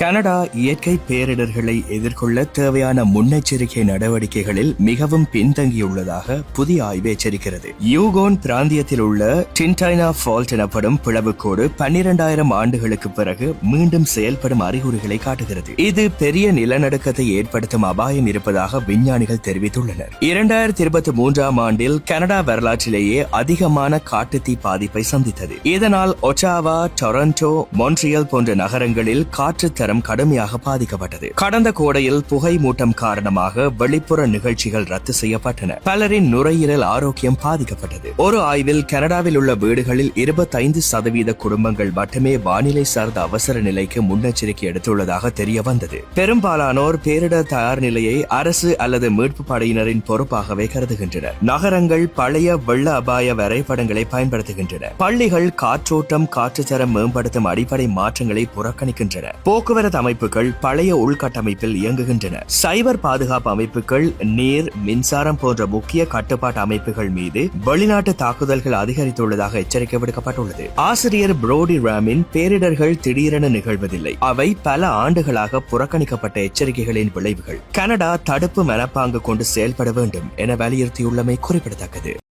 Canada இயற்கை பேரிடர்களை எதிர்கொள்ள தேவையான முன்னெச்சரிக்கை நடவடிக்கைகளில் மிகவும் பின்தங்கியுள்ளதாக புதிய ஆய்வு எச்சரிக்கிறது. யூகோன் பிராந்தியத்தில் உள்ள டின்டைனா ஃபால்ட் எனப்படும் பிளவுக்கோடு பன்னிரண்டாயிரம் ஆண்டுகளுக்கு பிறகு மீண்டும் செயல்படும் அறிகுறிகளை காட்டுகிறது. இது பெரிய நிலநடுக்கத்தை ஏற்படுத்தும் அபாயம் இருப்பதாக விஞ்ஞானிகள் தெரிவித்துள்ளனர். இரண்டாயிரத்தி இருபத்தி மூன்றாம் ஆண்டில் கனடா வரலாற்றிலேயே அதிகமான காட்டுத்தீ பாதிப்பை சந்தித்தது. இதனால் ஒச்சாவா டொரண்டோ மொன்ட்ரியல் போன்ற நகரங்களில் காற்று தரம் கடுமையாக பாதிக்கப்பட்டது. கடந்த கோடையில் புகை மூட்டம் காரணமாக வெளிப்புற நிகழ்ச்சிகள் ரத்து செய்யப்பட்டன. பலரின் நுரையீரல் ஆரோக்கியம் பாதிக்கப்பட்டது. ஒரு ஆய்வில் கனடாவில் உள்ள வீடுகளில் இருபத்தைந்து சதவீத குடும்பங்கள் மட்டுமே வானிலை சார்ந்த அவசர நிலைக்கு முன்னெச்சரிக்கை எடுத்துள்ளதாக தெரிய வந்தது பெரும்பாலானோர் பேரிடர் தயார் நிலையை அரசு அல்லது மீட்பு படையினரின் பொறுப்பாகவே கருதுகின்றனர். நகரங்கள் பழைய வெள்ள அபாய வரைபடங்களை பயன்படுத்துகின்றன. பள்ளிகள் காற்றோட்டம் காற்றுத்தரம் மேம்படுத்தும் அடிப்படை மாற்றங்களை புறக்கணிக்கின்றன. போக்குவரத்து அமைப்புகள் பழைய உள்கட்டமைப்பில் இயங்குகின்றன. சைபர் பாதுகாப்பு அமைப்புகள் நீர் மின்சாரம் போன்ற முக்கிய கட்டுப்பாட்டு அமைப்புகள் மீது வெளிநாட்டு தாக்குதல்கள் அதிகரித்துள்ளதாக எச்சரிக்கை விடுக்கப்பட்டுள்ளது. ஆசிரியர் புரோடி ராமின் பேரிடர்கள் திடீரென நிகழ்வதில்லை. அவை பல ஆண்டுகளாக புறக்கணிக்கப்பட்ட எச்சரிக்கைகளின் விளைவுகள். கனடா தடுப்பு மனப்பாங்கு கொண்டு செயல்பட வேண்டும் என வலியுறுத்தியுள்ளமை குறிப்பிடத்தக்கது.